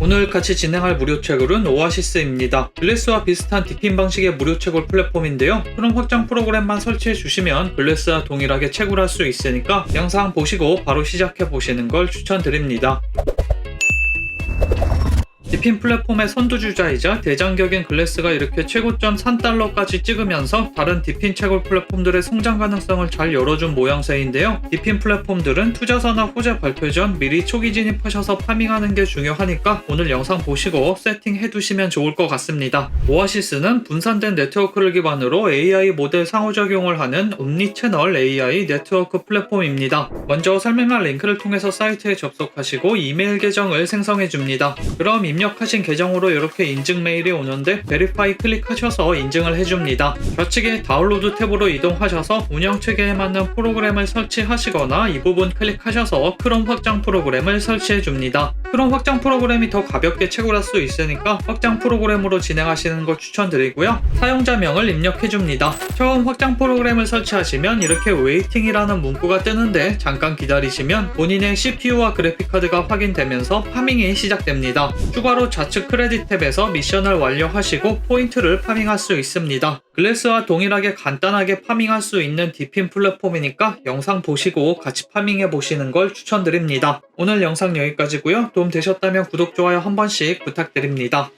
오늘 같이 진행할 무료 채굴은 오아시스입니다. 글래스와 비슷한 디핀 방식의 무료 채굴 플랫폼인데요. 크롬 확장 프로그램만 설치해 주시면 글래스와 동일하게 채굴할 수 있으니까 영상 보시고 바로 시작해 보시는 걸 추천드립니다. 디핀 플랫폼의 선두주자이자 대장격인 글래스가 이렇게 최고점 3달러까지 찍으면서 다른 디핀 채굴 플랫폼들의 성장 가능성을 잘 열어준 모양새인데요. 디핀 플랫폼들은 투자사나 호재 발표 전 미리 초기 진입하셔서 파밍하는 게 중요하니까 오늘 영상 보시고 세팅해 두시면 좋을 것 같습니다. 오아시스는 분산된 네트워크를 기반으로 AI 모델 상호작용을 하는 옴니채널 AI 네트워크 플랫폼입니다. 먼저 설명란 링크를 통해서 사이트에 접속하시고 이메일 계정을 생성해 줍니다. 그럼 입력하신 계정으로 이렇게 인증 메일이 오는데 베리파이 클릭하셔서 인증을 해줍니다. 좌측에 다운로드 탭으로 이동하셔서 운영 체계에 맞는 프로그램을 설치하시거나 이 부분 클릭하셔서 크롬 확장 프로그램을 설치해 줍니다. 크롬 확장 프로그램이 더 가볍게 채굴할 수 있으니까 확장 프로그램으로 진행하시는 걸 추천드리고요. 사용자명을 입력해 줍니다. 처음 확장 프로그램을 설치하시면 이렇게 웨이팅이라는 문구가 뜨는데 잠깐 기다리시면 본인의 CPU와 그래픽카드가 확인되면서 파밍이 시작됩니다. 추가로 좌측 크레딧 탭에서 미션을 완료하시고 포인트를 파밍할 수 있습니다. 글래스와 동일하게 간단하게 파밍할 수 있는 디핀 플랫폼이니까 영상 보시고 같이 파밍해 보시는 걸 추천드립니다. 오늘 영상 여기까지고요. 도움 되셨다면 구독, 좋아요 한 번씩 부탁드립니다.